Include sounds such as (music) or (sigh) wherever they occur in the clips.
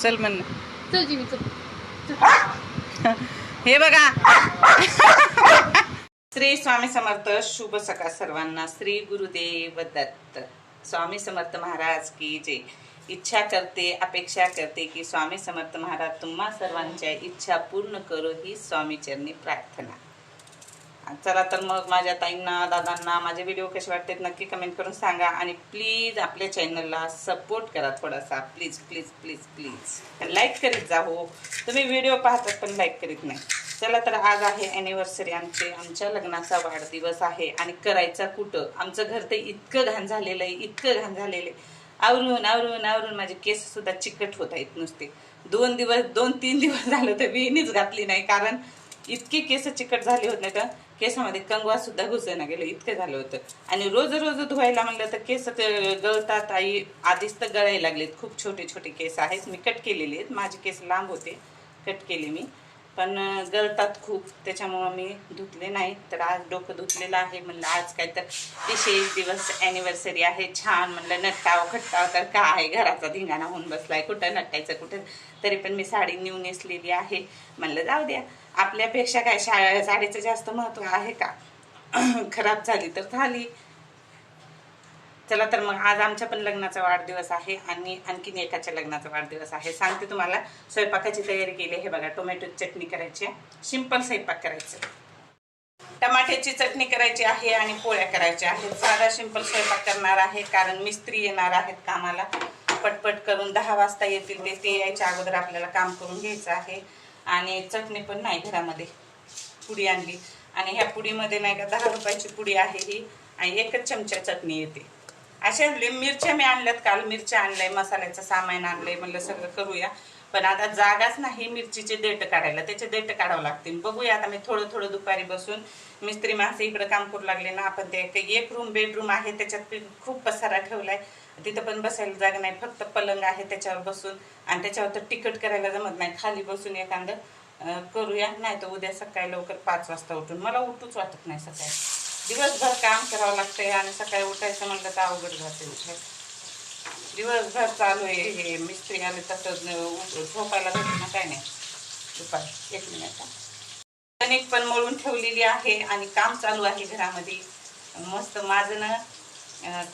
चल म्हण. चल जिमी चल. हे बघा. श्री स्वामी समर्थ शुभ सकाळ सर्वांना. श्री गुरुदेव दत्त. स्वामी समर्थ महाराज की जय. इच्छा करते अपेक्षा करते की स्वामी समर्थ महाराज तुम्हा सर्वांच्या इच्छा पूर्ण करो ही स्वामी चरणी प्रार्थना. चला तर मग माझ्या ताईंना दादांना माझे व्हिडिओ कसे वाटतात नक्की कमेंट करून सांगा. आणि प्लीज आपल्या चॅनलला सपोर्ट करा थोडासा. Please please please please like करीत जा हो. तुम्ही व्हिडिओ पाहतात पण लाईक करीत नाही. चला तर आज आहे ॲनिव्हर्सरी आमचे आमच्या लग्नाचा वाढदिवस आहे. आणि करायचा कुठं? आमचं घर ते इतकं घाण झालेलं आहे इतकं घाण झालेलं आहे. आवरून आवरून आवरून माझे केस सुद्धा चिकट होत आहेत नुसते. दोन दिवस दोन तीन दिवस झालं तर वेणीच घातली नाही. कारण इतके केस चिकट झाले होते का केसामध्ये कंगवा सुद्धा घुसणं गेलं इतकं झालं होतं. आणि रोज रोज धुवायला म्हणलं तर केस गळतात आई. आधीच तर गळायला लागलेत. खूप छोटे छोटे केस आहेत. मी कट केलेले आहेत. माझे केस लांब होते. कट केले मी. पण गळतात खूप. त्याच्यामुळं मी धुतले नाही. तर आज डोकं धुतलेलं आहे. म्हणलं आज काय तर विशेष दिवस ॲनिव्हर्सरी आहे. छान म्हणलं नट्टावं खट्टाव तर काय? घराचा धिंगाणा होऊन बसलाय. कुठं नटायचं कुठं? तरी पण मी साडी न्यू नेसलेली आहे. म्हणलं जाऊ द्या. आपल्यापेक्षा काय शाळा साडीचं जास्त महत्त्व आहे का? (clears throat) खराब झाली तर झाली. चला तर मग आज आमच्या पण लग्नाचा वाढदिवस आहे आणि आणखीन एकाच्या लग्नाचा वाढदिवस आहे. सांगते तुम्हाला स्वयंपाकाची तयारी केली हे बघा टोमॅटो चटणी करायची सिंपल स्वयंपाक करायचं. टमाट्याची चटणी करायची आहे आणि पोळ्या करायच्या आहेत. साधा सिंपल स्वयंपाक करणार आहे कारण मिस्त्री येणार आहेत कामाला. पटपट करून दहा वाजता येतील ते यायच्या अगोदर आपल्याला काम करून घ्यायचं आहे. आणि चटणी पण नाही घरामध्ये. पुडी आणली. आणि ह्या पुडीमध्ये नाही का दहा रुपयाची पुडी आहे ही आणि एकच चमचा चटणी येते. अशा मिरच्या मी आणल्यात काल. मिरच्या आणलंय मसाल्याचं सामान आणलंय म्हणलं सगळं करूया. पण आता जागाच नाही मिरचीचे देठ काढायला. त्याचे देठ काढावं लागतील. बघूया आता मी थोडं थोडं दुपारी बसून मिस्त्री माणसं इकडं काम करू लागले ना आपण ते एक- रूम बेडरूम आहे. त्याच्यात खूप पसारा ठेवलाय. तिथं पण बसायला जागा नाही फक्त पलंग आहे त्याच्यावर बसून. आणि त्याच्यावर तर तिकट करायला जमत नाही खाली बसून एखादं करूया. नाही तर उद्या सकाळी लवकर पाच वाजता उठून. मला उठूच वाटत नाही सकाळी. दिवसभर काम करावं लागतंय आणि सकाळी उठायचं म्हणलं तर अवघड जाते उठायचं दिवसभर चालू आहे हे मिस्त्री आले तसं झोपायला भेटत ना काय नाही. दुपारी एक मिनिट. कणिक पण मळून ठेवलेली आहे आणि काम चालू आहे घरामध्ये. मस्त माझं ना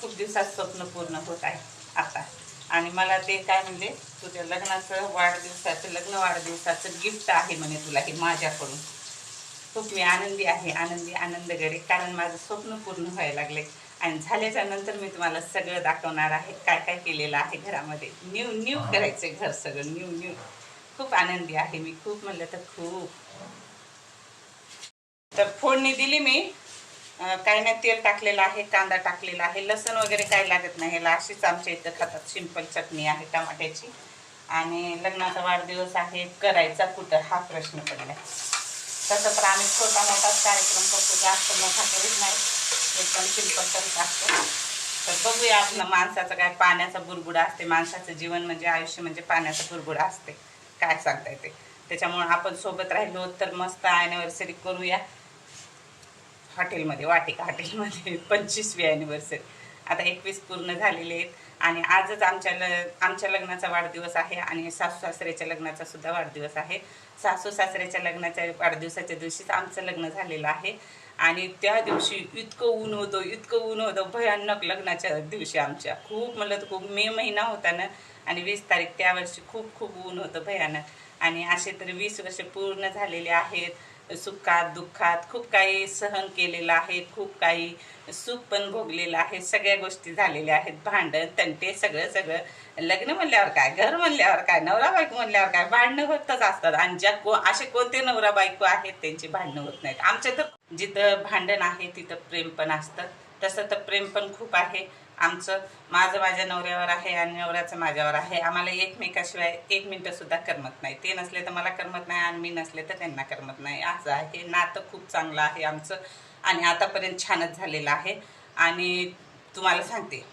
खूप दिवसात स्वप्न पूर्ण होत आहे आता. आणि मला ते काय म्हणजे तुझ्या लग्नाचं वाढदिवसाचं लग्न वाढदिवसाचं गिफ्ट आहे म्हणे तुला हे माझ्याकडून. खूप मी आनंदी आहे आनंदी आनंद गडे कारण माझं स्वप्न पूर्ण व्हायला लागले आणि झाल्याच्यानंतर मी तुम्हाला सगळं दाखवणार आहे काय काय केलेलं आहे घरामध्ये. न्यू न्यू करायचंय घर सगळं न्यू न्यू. खूप आनंदी आहे मी खूप म्हणलं तर खूप. तर फोडणी दिली मी काही नाही तेल टाकलेलं आहे कांदा टाकलेला आहे लसण वगैरे काही लागत नाही. ह्याला अशीच आमच्या इथं खातात सिंपल चटणी आहे टमाट्याची. आणि लग्नाचा वाढदिवस आहे करायचा कुठं हा प्रश्न पडला तसं तर आम्ही छोटा मोठाच कार्यक्रम करतो जास्त मोठा करीत नाही. एकदम सिंपल करत असतो. तर बघूया आपलं माणसाचं काय पाण्याचा बुरबुडा असते. माणसाचं जीवन म्हणजे आयुष्य म्हणजे पाण्याचा बुरबुडा असते. काय सांगता येते. त्याच्यामुळं आपण सोबत राहिलो तर मस्त ॲनिव्हर्सरी करूया. हॉटेलमध्ये वाटिका हॉटेलमध्ये (laughs) पंचवीसवी ॲनिव्हर्सरी आता एकवीस पूर्ण झालेले आहेत आणि आजच आमच्या ल आमच्या लग्नाचा वाढदिवस आहे आणि सासू सासऱ्याच्या लग्नाचा सुद्धा वाढदिवस आहे. सासू सासऱ्याच्या लग्नाच्या वाढदिवसाच्या दिवशीच आमचं लग्न झालेलं आहे आणि त्या दिवशी इतकं ऊन होतं इतकं ऊन होतं भयानक लग्नाच्या दिवशी आमच्या. खूप म्हणलं तर खूप मे महिना होता ना आणि वीस तारीख त्या वर्षी खूप खूप ऊन होतं भयानक. आणि असे तर वीस वर्ष पूर्ण झालेले आहेत. सुखात दुःखात खूप काही सहन केलेलं आहे खूप काही सुख पण भोगलेलं आहे सगळ्या गोष्टी झालेल्या आहेत भांडण तंटे सगळं सगळं. लग्न म्हणल्यावर काय घर म्हणल्यावर काय नवरा बायको म्हणल्यावर काय भांडणं होतच असतात. आणि ज्या को असे कोणते नवरा बायको आहेत त्यांची भांडणं होत नाहीत. आमच्या तर जिथं भांडण आहे तिथं प्रेम पण असतं. तसं तर प्रेम पण खूप आहे. आमचं माझं माझ्या नवऱ्यावर आहे आणि नवऱ्याचं माझ्यावर आहे. आम्हाला एकमेकाशिवाय एक मिनटं सुद्धा करमत नाही. ते नसले तर मला करमत नाही आणि मी नसले तर त्यांना करमत नाही. असं आहे नातं खूप चांगलं आहे आमचं आणि आतापर्यंत छानच झालेलं आहे. आणि तुम्हाला सांगते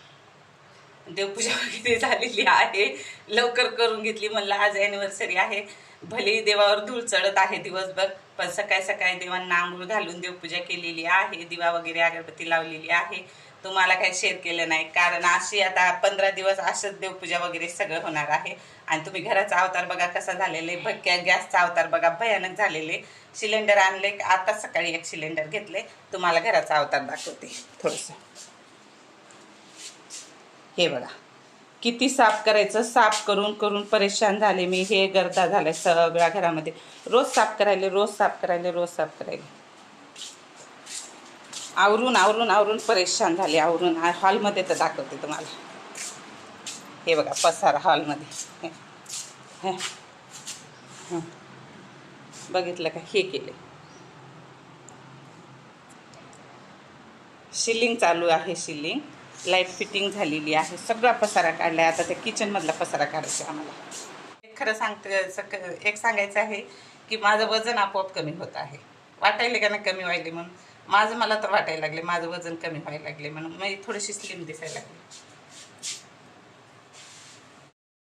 देवपूजा वगैरे झालेली आहे. लवकर करून घेतली म्हणलं आज अॅनिव्हर्सरी आहे. भले देवावर धूळ चढत आहे दिवसभर पण सकाळी सकाळी देवांना आंघोळ घालून देवपूजा केलेली आहे. दिवा वगैरे अगरबत्ती लावलेली आहे. तुम्हाला काही शेअर केलं नाही. कारण अशी आता पंधरा दिवस असंच देवपूजा वगैरे सगळं होणार आहे. आणि तुम्ही घराचा अवतार बघा कसा झालेला आहे. भक्क्या गॅसचा अवतार बघा भयानक झालेले सिलेंडर आणले आता सकाळी एक सिलेंडर घेतले तुम्हाला घराचा अवतार दाखवते. थोडंसं. हे बघा. किती साफ करायचं? साफ करून करून परेशान झाले मी. हे गर्दा झालं सगळ्या घरामध्ये. रोज साफ करायले रोज साफ करायले रोज साफ करायले. आवरून आवरून आवरून परेशान झाले. आवरून हॉलमध्ये तर दाखवते तुम्हाला. हे बघा पसारा हॉलमध्ये. हे. हं. बघितलं का? हे केले. शिलिंग चालू आहे शिलिंग. लाइट फिटिंग झालेली आहे. सगळा पसारा काढलाय. आता त्या किचनमधला पसारा काढायचा आम्हाला. खरं सांगते एक सांगायचं आहे की माझं वजन आपोआप कमी होत आहे. वाटायले का ना कमी व्हायले म्हणून? माझं मला तर वाटायला लागले माझं वजन कमी व्हायला लागले म्हणून. मी थोडीशी स्लिम दिसायला लागली.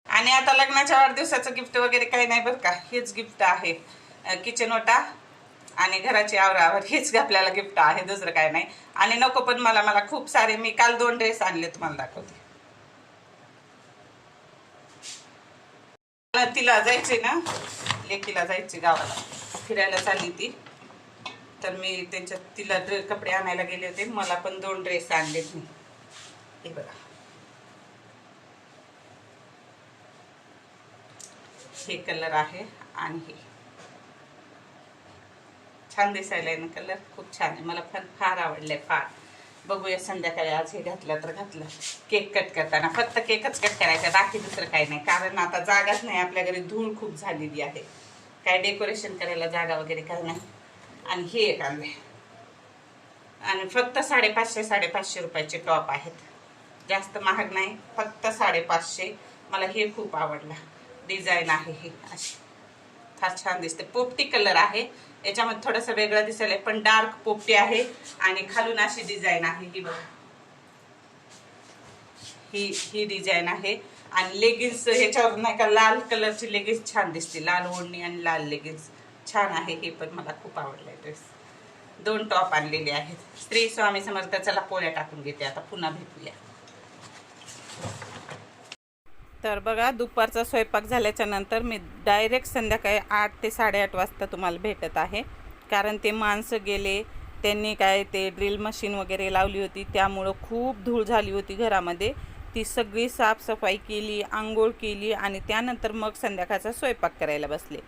आणि आता लग्नाच्या वाढदिवसाचं गिफ्ट वगैरे काही नाही बरं का. हेच गिफ्ट आहे. किचन ओटा आणि घराची आवरावर हेच आपल्याला गिफ्ट आहे दुसरं काय नाही. आणि नको पण मला मला खूप सारे मी काल दोन ड्रेस आणले तुम्हाला दाखवते. मला तिला जायचे ना लेकीला जायची गावाला. फिरायला चालली ती. तर मी त्यांच्या तिला ड्रे कपडे आणायला गेले होते मला पण दोन ड्रेस आणलेत मी. हे बघा. हे कलर आहे आणि हे. छान दिसायला आहे ना कलर खूप छान आहे. मला पण फार आवडलंय फार. बघूया संध्याकाळी आज हे घातलं तर घातलं. केक कट करताना. फक्त केकच कट करायचा बाकी दुसरं काही नाही. कारण आता जागाच नाही. आपल्या घरी धूळ खूप झालेली आहे. काय डेकोरेशन करायला जागा वगैरे काय नाही. आणि हे एक आणले आणि फक्त साडेपाचशे साडेपाचशे रुपयाचे टॉप आहेत. जास्त महाग नाही फक्त साडेपाचशे. मला हे खूप आवडलं. डिझाईन आहे ही. अशी. फार छान दिसते. पोपटी कलर आहे. याच्यामध्ये थोडंसं वेगळं दिसेल पण डार्क पोपटी आहे. आणि खालून अशी डिझाईन आहे ही बघा. ही ही डिझाईन आहे. आणि लेगिन्स ह्याच्यावर नाही का लाल कलरची लेगिन्स छान दिसते. लाल ओढणी आणि लाल लेगिन्स. छान आहे हे पण मला खूप आवडलं ड्रेस दोन टॉप आणलेले आहेत. स्त्री स्वामी समर्थ चला पोळ्या टाकून घेते. आता पुन्हा भेटूया. तर बघा दुपारचा स्वयंपाक झाल्याच्यानंतर मी डायरेक्ट संध्याकाळी आठ ते साडेआठ वाजता तुम्हाला भेटत आहे. कारण ते माणसं गेले त्यांनी काय ते ड्रिल मशीन वगैरे लावली होती. त्यामुळं खूप धूळ झाली होती घरामध्ये. ती सगळी साफसफाई केली आंघोळ केली आणि त्यानंतर मग संध्याकाळचा स्वयंपाक करायला बसले.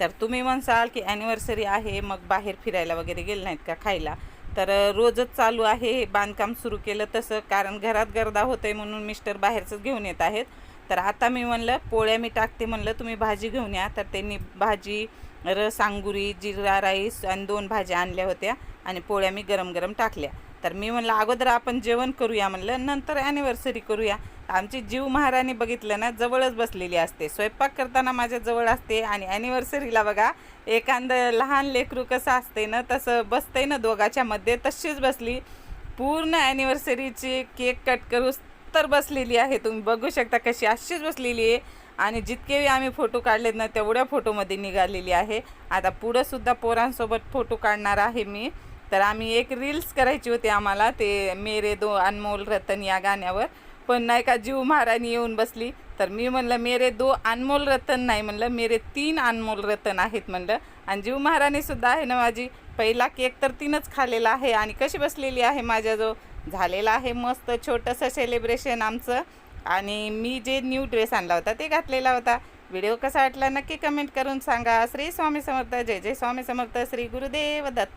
तर तुम्ही म्हणसाल की ॲनिव्हर्सरी आहे मग बाहेर फिरायला वगैरे गेले नाहीत का खायला? तर रोजच चालू आहे हे बांधकाम सुरू केलं तसं कारण घरात गर्दा होतंय म्हणून मिस्टर बाहेरचंच घेऊन येत आहेत. तर आता मी म्हणलं पोळ्या मी टाकते म्हणलं तुम्ही भाजी घेऊन या. तर त्यांनी भाजी रस अंगुरी जिरा राईस आणि दोन भाज्या आणल्या होत्या आणि पोळ्या मी गरम गरम टाकल्या. तर मी म्हणलं अगोदर आपण जेवण करूया. म्हणलं नंतर ॲनिव्हर्सरी करूया. आमची जीव महाराणी बघितलं ना जवळच बसलेली असते. स्वयंपाक करताना माझ्या जवळ असते आणि ॲनिव्हर्सरीला बघा एखादं लहान लेकरू कसं असते ना तसं बसते ना दोघाच्या मध्ये तशीच बसली. पूर्ण ॲनिव्हर्सरीची केक कट करूस तर बसलेली आहे. तुम्ही बघू शकता कशी अशीच बसलेली आहे. आणि जितके आम्ही फोटो काढलेत ना तेवढ्या फोटोमध्ये निघालेली आहे. आता पुढंसुद्धा पोरांसोबत फोटो काढणार आहे मी. तर आम्ही एक रील्स करायची होती आम्हाला ते मेरे दो अनमोल रतन या गाण्यावर. पण नाही का जीव महाराणी येऊन बसली. तर मी म्हणलं मेरे दो अनमोल रतन नाही म्हणलं. मेरे तीन अनमोल रतन आहेत म्हणलं. आणि जीव महाराणीसुद्धा आहे ना माझी. पहिला केक तर तीनच खालेला आहे आणि कशी बसलेली आहे माझ्याजवळ? झालेला आहे मस्त छोटंसं सेलिब्रेशन आमचं. आणि मी जे न्यू ड्रेस आणला होता ते घातलेला होता. व्हिडिओ कसा वाटला नक्की कमेंट करून सांगा. श्री स्वामी समर्थ. जय जय स्वामी समर्थ. श्री गुरुदेव दत्त.